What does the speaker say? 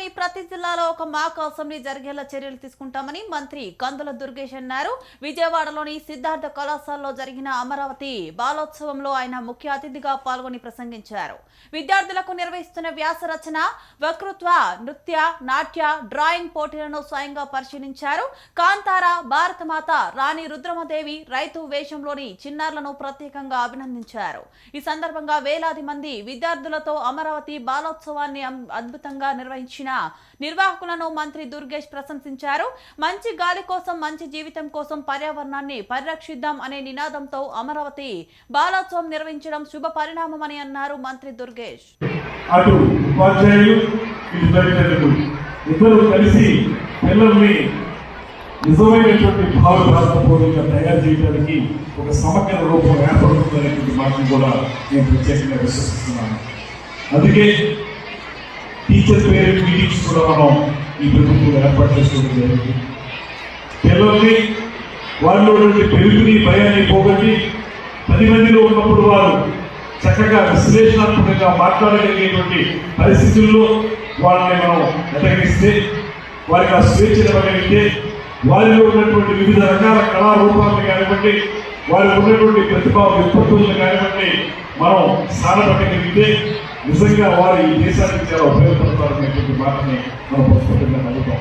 రాష్ట్రంలోని ప్రతి జిల్లాలో ఒక మాక్ అసెంబ్లీ జరిగేలా చర్యలు తీసుకుంటామని మంత్రి కందుల దుర్గేష్ అన్నారు. విజయవాడలోని సిద్ధార్థ కళాశాలలో జరిగిన అమరావతి బాలోత్సవంలో ఆయన ముఖ్య అతిథిగా పాల్గొని ప్రసంగించారు. విద్యార్థులకు నిర్వహిస్తున్న వ్యాస రచన వక్తృత్వ నృత్య నాట్య డ్రాయింగ్ పోటీలను స్వయంగా పరిశీలించారు. కాంతార భారతమాత రాణి రుద్రమదేవి రైతు వేషంలోని చిన్నారులను ప్రత్యేకంగా అభినందించారు. ఈ సందర్భంగా వేలాది మంది విద్యార్థులతో అమరావతి బాలోత్సవాన్ని అద్భుతంగా నిర్వహించిన నిర్వాహకులను మంత్రి దుర్గేష్ ప్రశంసించారు. మంచి గాలి కోసం మంచి జీవితం కోసం పర్యావరణాన్ని పరిరక్షిద్దాం అనే నినాదంతో అమరావతి బాలోత్సవం నిర్వహించడం శుభ పరిణామమని అన్నారు మంత్రి దుర్గేష్. అటు ఇద్దరు కలిసి పిల్లల్ని నిజమైనటువంటి భావ భారతపూర్వకంగా తయారు చేయడానికి ఒక సమగ్ర రూపం ఏర్పడుతుందనేటువంటి మాటను కూడా నేను ప్రత్యేకంగా విశ్వసిస్తున్నాను. అందుకే టీచర్ పేరెంట్ మీటింగ్స్ కూడా మనం ఈ ప్రభుత్వం ఏర్పాటు చేసుకోవడం జరిగింది పిల్లల్ని వాళ్ళు పెరుగుని భయాన్ని పోగొట్టి పది మందిలో ఉన్నప్పుడు వారు చక్కగా విశ్లేషణాత్మకంగా మాట్లాడగలిగేటువంటి పరిస్థితుల్లో వాళ్ళని మనం ఎదగనిస్తే వారికి ఆ స్వేచ్ఛ ఇవ్వగలిగితే వారిలో ఉన్నటువంటి వివిధ రకాల కళారూపాలను కానివ్వండి వారికి ఉన్నటువంటి ప్రతిభా విపత్తులను కానివ్వండి మనం స్థానపట్టగలిగితే నిజంగా వారు ఈ దేశానికి చాలా ఉపయోగపడతారనేటువంటి మాటని మనం స్పష్టంగా నమ్ముతాం